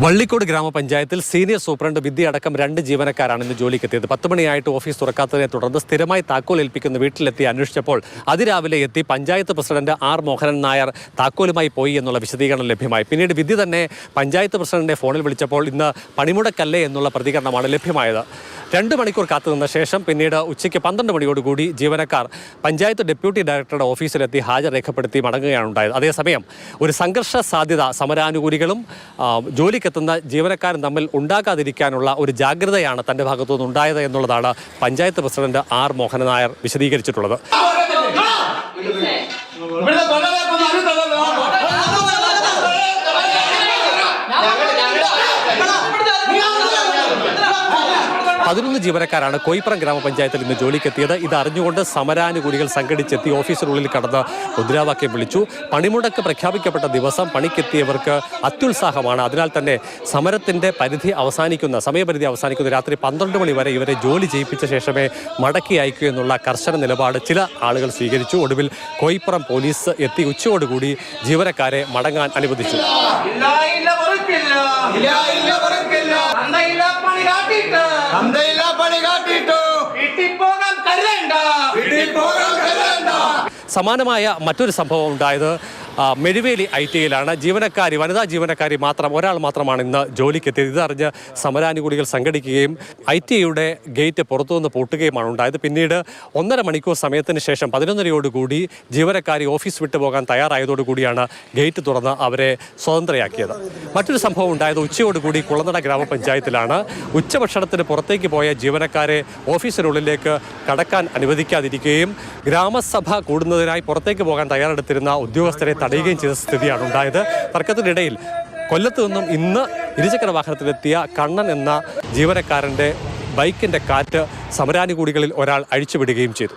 വള്ളിക്കോട് ഗ്രാമപഞ്ചായത്തിൽ senior superintendent വിദ്യ അടക്കം രണ്ട് ജീവനക്കാരാണ് ഇന്ന് ജോലിക്കെത്തിയത്. പത്ത് മണിയായിട്ട് ഓഫീസ് തുറക്കാത്തതിനെ തുടർന്ന് സ്ഥിരമായി താക്കോൽ ഏൽപ്പിക്കുന്ന വീട്ടിലെത്തി അന്വേഷിച്ചപ്പോൾ അതിരാവിലെ എത്തി പഞ്ചായത്ത് പ്രസിഡന്റ് ആർ മോഹനൻ നായർ താക്കോലുമായി പോയി എന്നുള്ള വിശദീകരണം ലഭ്യമായി. പിന്നീട് വിദ്യ തന്നെ പഞ്ചായത്ത് പ്രസിഡന്റിനെ ഫോണിൽ വിളിച്ചപ്പോൾ ഇന്ന് പണിമുടക്കല്ലേ എന്നുള്ള പ്രതികരണമാണ് ലഭ്യമായത്. രണ്ട് മണിക്കൂർ കാത്തുനിന്ന ശേഷം പിന്നീട് ഉച്ചയ്ക്ക് പന്ത്രണ്ട് മണിയോടുകൂടി ജീവനക്കാർ പഞ്ചായത്ത് ഡെപ്യൂട്ടി ഡയറക്ടറുടെ ഓഫീസിലെത്തി ഹാജർ രേഖപ്പെടുത്തി മടങ്ങുകയാണ് ഉണ്ടായത് അതേസമയം ഒരു സംഘർഷ സാധ്യത സമരാനുകൂലികളും ആ, ജോലിക്കെത്തുന്ന ജീവനക്കാരും തമ്മിൽ ഉണ്ടാകാതിരിക്കാനുള്ള ഒരു ജാഗ്രതയാണ് തന്റെ ഭാഗത്തുനിന്ന് ഉണ്ടായത് എന്നുള്ളതാണ് പഞ്ചായത്ത് പ്രസിഡന്റ് ആർ മോഹൻ നായർ വിശദീകരിച്ചിട്ടുള്ളത്. പതിനൊന്ന് ജീവനക്കാരാണ് കോയിപ്പുറം ഗ്രാമപഞ്ചായത്തിൽ ഇന്ന് ജോലിക്കെത്തിയത്. ഇത് അറിഞ്ഞുകൊണ്ട് സമരാനുകൂലികൾ സംഘടിച്ചെത്തി ഓഫീസിനുള്ളിൽ കടന്ന് മുദ്രാവാക്യം വിളിച്ചു. പണിമുടക്ക് പ്രഖ്യാപിക്കപ്പെട്ട ദിവസം പണിക്കെത്തിയവർക്ക് അത്യുത്സാഹമാണ്. അതിനാൽ തന്നെ സമരത്തിന്റെ പരിധി അവസാനിക്കുന്ന സമയപരിധി അവസാനിക്കുന്ന രാത്രി പന്ത്രണ്ട് മണി വരെ ഇവരെ ജോലി ചെയ്യിപ്പിച്ച ശേഷമേ മടക്കി അയക്കൂ എന്നുള്ള കർശന നിലപാട് ചില ആളുകൾ സ്വീകരിച്ചു. ഒടുവിൽ കോയിപ്പുറം പോലീസ് എത്തി ഉച്ചയോടുകൂടി ജീവനക്കാരെ മടങ്ങാൻ അനുവദിച്ചു. ഇല്ല, സമാനമായ മറ്റൊരു സംഭവം ഉണ്ടായത് ആ, മെഴുവേലി ഐ ടിയിലാണ് ജീവനക്കാരി വനിതാ ജീവനക്കാരി മാത്രം ഒരാൾ മാത്രമാണ് ഇന്ന് ജോലിക്കെത്തിയത്. ഇതറിഞ്ഞ് സമരാനുകൂലികൾ സംഘടിക്കുകയും ഐ ടി ഐയുടെ ഗേറ്റ് പുറത്തുനിന്ന് പൂട്ടുകയുമാണ് ഉണ്ടായത്. പിന്നീട് ഒന്നര മണിക്കൂർ സമയത്തിന് ശേഷം പതിനൊന്നരയോടുകൂടി ജീവനക്കാരി ഓഫീസ് വിട്ടു പോകാൻ തയ്യാറായതോടുകൂടിയാണ് ഗേറ്റ് തുറന്ന് അവരെ സ്വതന്ത്രയാക്കിയത്. മറ്റൊരു സംഭവം ഉണ്ടായത് ഉച്ചയോടുകൂടി കുളനട ഗ്രാമപഞ്ചായത്തിലാണ്. ഉച്ചഭക്ഷണത്തിന് പുറത്തേക്ക് പോയ ജീവനക്കാരെ ഓഫീസിനുള്ളിലേക്ക് കടക്കാൻ അനുവദിക്കാതിരിക്കുകയും ഗ്രാമസഭ കൂടുന്നതിനായി പുറത്തേക്ക് പോകാൻ തയ്യാറെടുത്തിരുന്ന ഉദ്യോഗസ്ഥരെ തടയുകയും ചെയ്ത സ്ഥിതിയാണ് ഉണ്ടായത്. തർക്കത്തിനിടയിൽ കൊല്ലത്തു നിന്നും ഇന്ന് ഇരുചക്ര വാഹനത്തിലെത്തിയ കണ്ണൻ എന്ന ജീവനക്കാരന്റെ ബൈക്കിന്റെ കാറ്റ് സമരാനുകൂടികളിൽ ഒരാൾ അഴിച്ചുവിടുകയും ചെയ്തു.